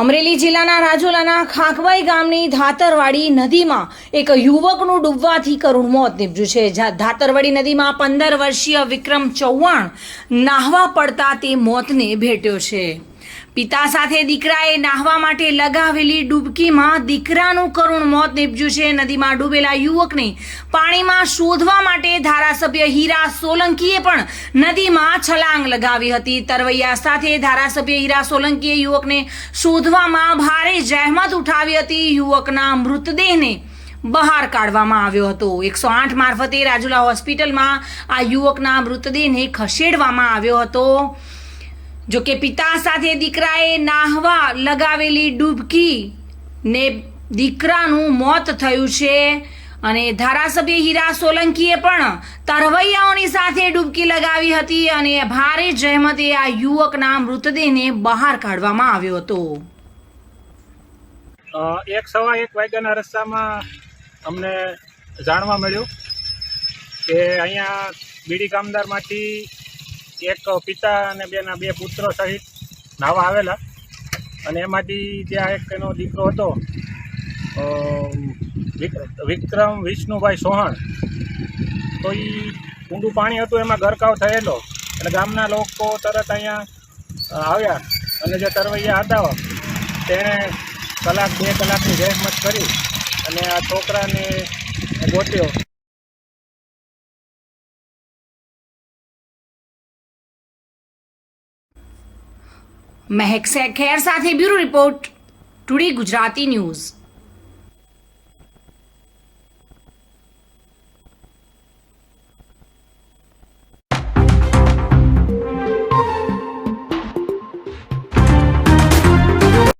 અમરેલી જિલ્લાના રાજુલાના ખાખવાઈ ગામની ધાતરવાડી નદીમાં એક યુવકનું ડૂબવાથી કરુણ મોત નીપજ્યું છે. ધાતરવાડી નદીમાં પંદર વર્ષીય વિક્રમ ચૌહાણ નાહવા પડતા તે મોતને ભેટ્યો છે. પિતા સાથે દીકરાએ નાહવા માટે લગાવેલી ડૂબકીમાં દીકરાનું કરુણ મોત નીપજ્યું છે. નદીમાં ડૂબેલા યુવકને પાણીમાં શોધવા માટે ધારાસભ્ય હીરા સોલંકીએ પણ નદીમાં છલાંગ લગાવી હતી. તરવૈયા સાથે ધારાસભ્ય હીરા સોલંકીએ યુવકને શોધવામાં ભારે જહેમત ઉઠાવી હતી. યુવકના મૃતદેહને બહાર કાઢવામાં આવ્યો હતો. એકસો આઠ મારફતે રાજુલા હોસ્પિટલમાં આ યુવકના મૃતદેહને ખસેડવામાં આવ્યો હતો. જો કે પિતા સાથે દીકરાએ નાહવા લગાવેલી ડૂબકી ને દીકરાનું મોત થયું છે. અને ધારાસભ્ય હીરા સોલંકીએ પણ તરવૈયાઓની સાથે ડૂબકી લગાવી હતી અને ભારે જહેમતે આ યુવકના મૃતદેહને બહાર કાઢવામાં આવ્યો હતો. એક સવા એક વાગ્યાના રસ્તામાં અમને જાણવા મળ્યું કે અહીંયા બીડી કામદારમાંથી એક પિતા અને બેના બે પુત્રો સહિત નાવા આવેલા. અને એમાંથી ત્યાં એક એનો દીકરો હતો વિક્રમ વિષ્ણુભાઈ સોહણ. તો એ ઊંડું પાણી હતું, એમાં ગરકાવ થયેલો. એટલે ગામના લોકો તરત અહીંયા આવ્યા. અને જે તરવૈયા હતા, તેણે કલાક, બે કલાકની રહેમત કરી અને આ છોકરાને ગોત્યો. મહેક ખેર સાથે bureau report today Gujarati news.